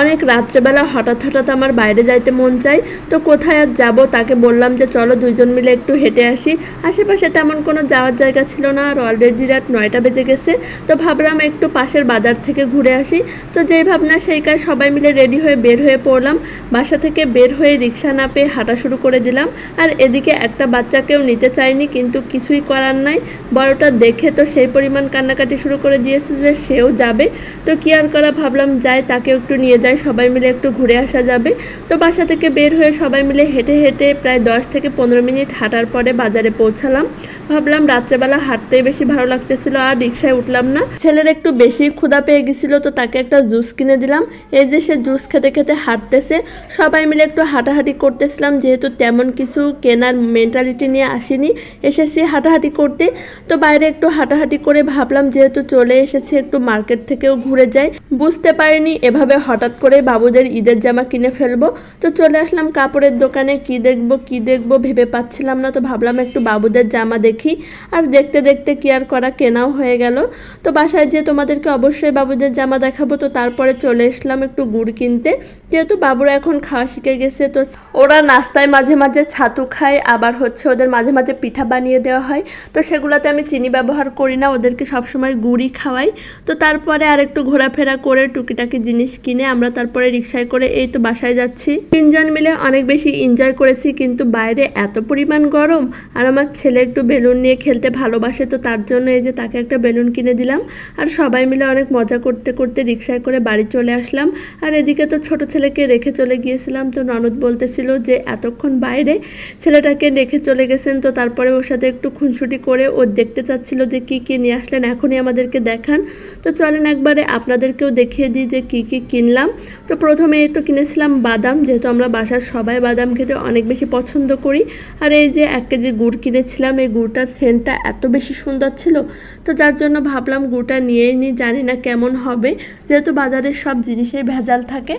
অনেক রাত্রেবেলা হঠাৎ হঠাৎ আমার বাইরে যাইতে মন চায়, তো কোথায় আর যাব তাকে বললাম যে চলো দুইজন মিলে একটু হেঁটে আসি। আশেপাশে তেমন কোনো যাওয়ার জায়গা ছিল না আর অলরেডি রাত নয়টা বেজে গেছে, তো ভাবলাম একটু পাশের বাজার থেকে ঘুরে আসি। তো যেই ভাবনা সেই কাজ সবাই মিলে রেডি হয়ে বের হয়ে পড়লাম। বাসা থেকে বের হয়ে রিক্সা না পেয়ে হাঁটা শুরু করে দিলাম। আর এদিকে একটা বাচ্চাকেও নিতে চাইনি কিন্তু কিছুই করার নাই। বড়টা দেখে তো সেই পরিমাণ কান্নাকাটি শুরু করে দিয়েছে যে সেও যাবে। তো কি আর করা ভাবলাম, যাই তাকেও একটু নিয়ে যাই। সবাই মিলে একটু ঘুরে আসা যাবে। তো বাসা থেকে বের হয়ে সবাই মিলে হেঁটে হেঁটে প্রায় দশ থেকে পনেরো মিনিট হাঁটার পরে বাজারে পৌঁছালাম। ভাবলাম রাত্রেবেলা হাঁটতেই বেশি ভালো লাগতেছিল, আর রিক্সায় উঠলাম না। ছেলের একটু বেশি ক্ষুধা পেয়ে গেছিল, তো তাকে একটা জুস কিনে দিলাম। এই যে সে জুস খেতে খেতে হাঁটতেছে, সবাই মিলে একটু হাঁটাহাঁটি করতেছিলাম, যেহেতু তেমন কিছু কেনার মেন্টালিটি নিয়ে আসিনি, এসেছি হাঁটাহাঁটি করতে। তো বাইরে একটু হাঁটাহাঁটি করে ভাবলাম, যেহেতু চলে এসেছি একটু মার্কেট থেকেও ঘুরে যাই। বুঝতে পারিনি, এভাবে হঠাৎ করে বাবুদের ঈদের জামা কিনে ফেলব। তো চলে আসলাম কাপড়ের দোকানে, কি দেখব কি দেখব ভেবে পাচ্ছিলাম না। তো ভাবলাম একটু বাবুদের জামা দেখি। আর দেখতে দেখতে কি আর করা কেনাও হয়ে গেল। তো বাসায় যেয়ে তোমাদেরকে অবশ্যই বাবুদের জামা দেখাবো। তো তারপরে চলে আসলাম একটু গুড় কিনতে। যেহেতু বাবুরা এখন খাওয়া শিখে গেছে, তো ওরা নাস্তায় মাঝে মাঝে ছাতু খায়। আবার হচ্ছে ওদের মাঝে মাঝে পিঠা বানিয়ে দেওয়া হয়। তো সেগুলোতে আমি চিনি ব্যবহার করি না, ওদেরকে সবসময় গুড়ই খাওয়াই। তো তারপরে আর একটু ঘোরাফেরা করে টুকিটাকি জিনিস কিনে আমরা তারপরে রিক্সায় করে এই তো বাসায় যাচ্ছি। তিনজন মিলে অনেক বেশি এনজয় করেছি, কিন্তু বাইরে এত পরিমাণ গরম আর আমার ছেলে একটু বেলুন নিয়ে খেলতে ভালোবাসে, তো তার জন্য এই যে তাকে একটা বেলুন কিনে দিলাম। আর সবাই মিলে অনেক মজা করতে করতে রিক্সায় করে বাড়ি চলে আসলাম। আর এদিকে তো ছোট ছেলেকে রেখে চলে গিয়েছিলাম, তো ননদ বলতেছিল যে এতক্ষণ বাইরে ছেলেটাকে রেখে চলে গেছেন, তো তারপরে ওর সাথে একটু খুনসুটি করে ও দেখতে চাচ্ছিল যে কি কি নিয়ে আসলেন, এখনই আমাদেরকে দেখান। তো চলেন একবারে আপনাদেরকেও দেখিয়ে দিই যে কি কি কিনলাম। তো প্রথমে তো কিনেছিলাম বাদাম, যেহেতু আমরা বাসার সবাই বাদাম খেতে অনেক বেশি পছন্দ করি। আর এই যে এক কেজি গুড় কিনেছিলাম, এই গুড়টার সেন্টটা এত বেশি সুন্দর ছিল, তো যার জন্য ভাবলাম গুড়টা নিয়েই নিই জানি না কেমন হবে। যেহেতু বাজারের সব জিনিসেই ভেজাল থাকে,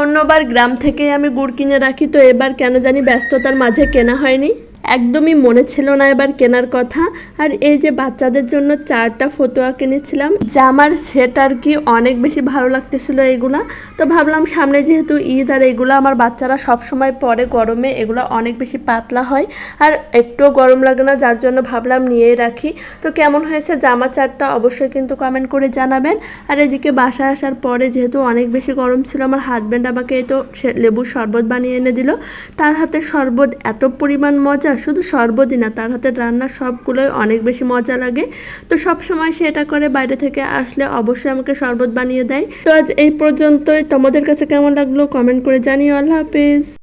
অন্যবার গ্রাম থেকেই আমি গুড় কিনে রাখি, তো এবার কেন জানি ব্যস্ততার মাঝে কেনা হয়নি। একদমই মনে ছিল না এবার কেনার কথা। আর এই যে বাচ্চাদের জন্য চারটা ফতোয়া কিনেছিলাম জামার সেট আর কি অনেক বেশি ভালো লাগতেছিল এগুলা। তো ভাবলাম সামনে যেহেতু ঈদ আর এগুলো আমার বাচ্চারা সব সময় পরে গরমে, এগুলো অনেক বেশি পাতলা হয়। আর একটুও গরম লাগে না, যার জন্য ভাবলাম নিয়েই রাখি। তো কেমন হয়েছে জামা চারটা অবশ্যই কিন্তু কমেন্ট করে জানাবেন। আর এদিকে বাসায় আসার পরে যেহেতু অনেক বেশি গরম ছিল, আমার হাজব্যান্ড আমাকে তো লেবুর শরবত বানিয়ে এনে দিল। তার হাতে শরবত এত পরিমাণ মজা শুধু শরবতই না, তার হাতের রান্না সবগুলোই অনেক বেশি মজা লাগে। তো সব সময় সে এটা করে বাইরে থেকে আসলে অবশ্যই আমাকে শরবত বানিয়ে দেয়। তো আজ এই পর্যন্তই। তোমাদের কাছে কেমন লাগল কমেন্ট করে জানিও। আল্লাহ হাফেজ।